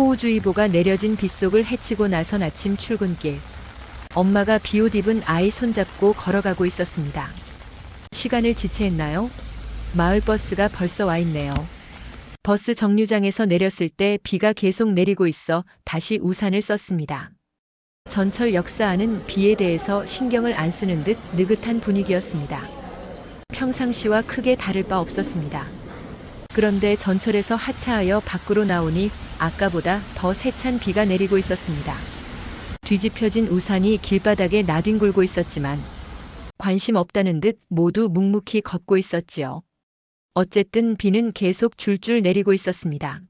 호우주의보가 내려진 빗속을 헤치고 나선 아침 출근길. 엄마가 비옷 입은 아이 손잡고 걸어가고 있었습니다. 시간을 지체했나요? 마을 버스가 벌써 와 있네요. 버스 정류장에서 내렸을 때 비가 계속 내리고 있어 다시 우산을 썼습니다. 전철 역사하는 비에 대해서 신경을 안 쓰는 듯 느긋한 분위기였습니다. 평상시와 크게 다를 바 없었습니다. 그런데 전철에서 하차하여 밖으로 나오니 아까보다 더 세찬 비가 내리고 있었습니다. 뒤집혀진 우산이 길바닥에 나뒹굴고 있었지만 관심 없다는 듯 모두 묵묵히 걷고 있었지요. 어쨌든 비는 계속 줄줄 내리고 있었습니다.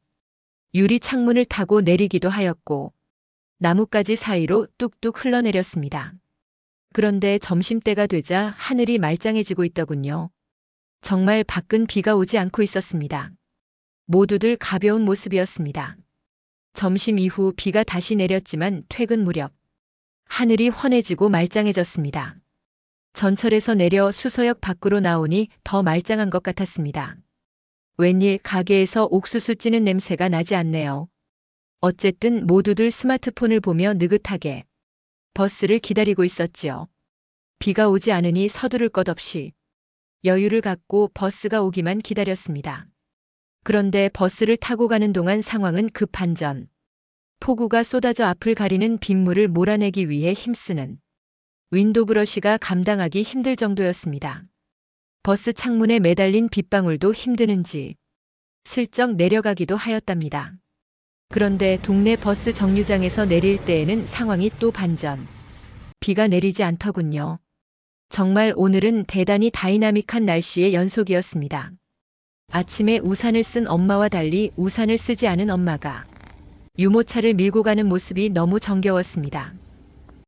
유리 창문을 타고 내리기도 하였고 나뭇가지 사이로 뚝뚝 흘러내렸습니다. 그런데 점심때가 되자 하늘이 말짱해지고 있더군요. 정말 밖은 비가 오지 않고 있었습니다. 모두들 가벼운 모습이었습니다. 점심 이후 비가 다시 내렸지만 퇴근 무렵 하늘이 환해지고 말짱해졌습니다. 전철에서 내려 수서역 밖으로 나오니 더 말짱한 것 같았습니다. 웬일 가게에서 옥수수 찌는 냄새가 나지 않네요. 어쨌든 모두들 스마트폰을 보며 느긋하게 버스를 기다리고 있었지요. 비가 오지 않으니 서두를 것 없이 여유를 갖고 버스가 오기만 기다렸습니다. 그런데 버스를 타고 가는 동안 상황은 급반전. 폭우가 쏟아져 앞을 가리는 빗물을 몰아내기 위해 힘쓰는 윈도 브러시가 감당하기 힘들 정도였습니다. 버스 창문에 매달린 빗방울도 힘드는지 슬쩍 내려가기도 하였답니다. 그런데 동네 버스 정류장에서 내릴 때에는 상황이 또 반전. 비가 내리지 않더군요. 정말 오늘은 대단히 다이나믹한 날씨의 연속이었습니다. 아침에 우산을 쓴 엄마와 달리 우산을 쓰지 않은 엄마가 유모차를 밀고 가는 모습이 너무 정겨웠습니다.